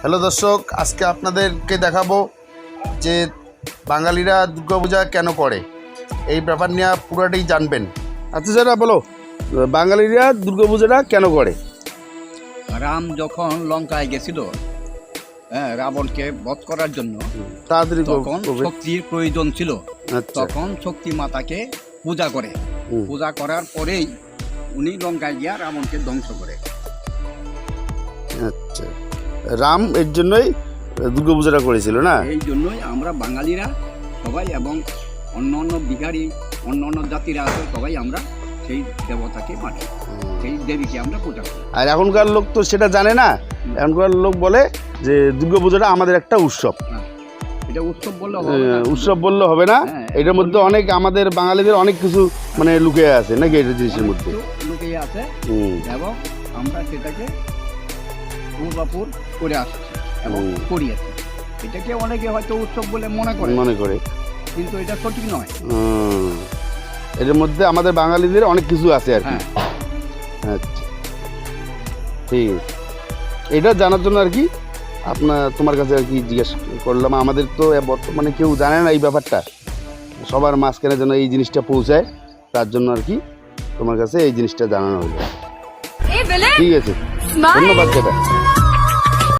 Hello দর্শক আজকে আপনাদেরকে দেখাবো যে বাঙালিরা দুর্গাপূজা কেন করে। এই ব্যাপার নিয়ে পুরোটাই জানবেন। আচ্ছা যারা বলো বাঙালিরা দুর্গাপূজাটা কেন করে? রাম যখন লঙ্কায় গেছিল হ্যাঁ রাবণকে বধ করার জন্য তাড়াতাড়ি তখন। শক্তির প্রয়োজন ছিল। আচ্ছা। তখন শক্তি মাতাকে পূজা করে। পূজা করার পরেই উনি লঙ্কায় গিয়া রাবণকে ধ্বংস করে। আচ্ছা। রাম এর জন্যই দুর্গাপূজাটা করেছিল না? এই জন্যই আমরা বাঙালিরা সবাই এবং অন্য অন্য বিহারি অন্য অন্য জাতিরা আছে সবাই আমরা সেই দেবতাকে মানি সেই দেবীকে আমরা পূজা করি। আর এখনকার লোক তো সেটা জানে না। এখনকার লোক বলে যে দুর্গাপূজাটা আমাদের একটা উৎসব। এটা উৎসব বললে হবে না। উৎসব বললে হবে না। হ্যাঁ, এটার মধ্যে অনেক আমাদের বাঙালিদের অনেক কিছু মানে লুকিয়ে আছে নাকি এটা জিনিসের মধ্যে? লুকিয়ে আছে। এবং আমরা সেটাকে পূর্বাপুর করে আসছি এবং হুম। করি আসছি এটাকে অনেকে হয়তো উৎসব বলে মনে করে। মনে করে। কিন্তু এটা সঠিক নয়। এটার মধ্যে আমাদের বাঙালিদের অনেক কিছু আছে আর কি। হ্যাঁ। আচ্ছা। ঠিক আছে। এটা জানার জন্য আর কি আপনার তোমার কাছে আর কি জিজ্ঞেস করলাম। আমাদের তো বর্তমানে কেউ জানে না এই ব্যাপারটা। সবার মাঝখানে যেন এই জিনিসটা পৌঁছায়। তার জন্য আর কি তোমার কাছে এই জিনিসটা জানানো হলো। ঠিক আছে। ধন্যবাদ দাদা।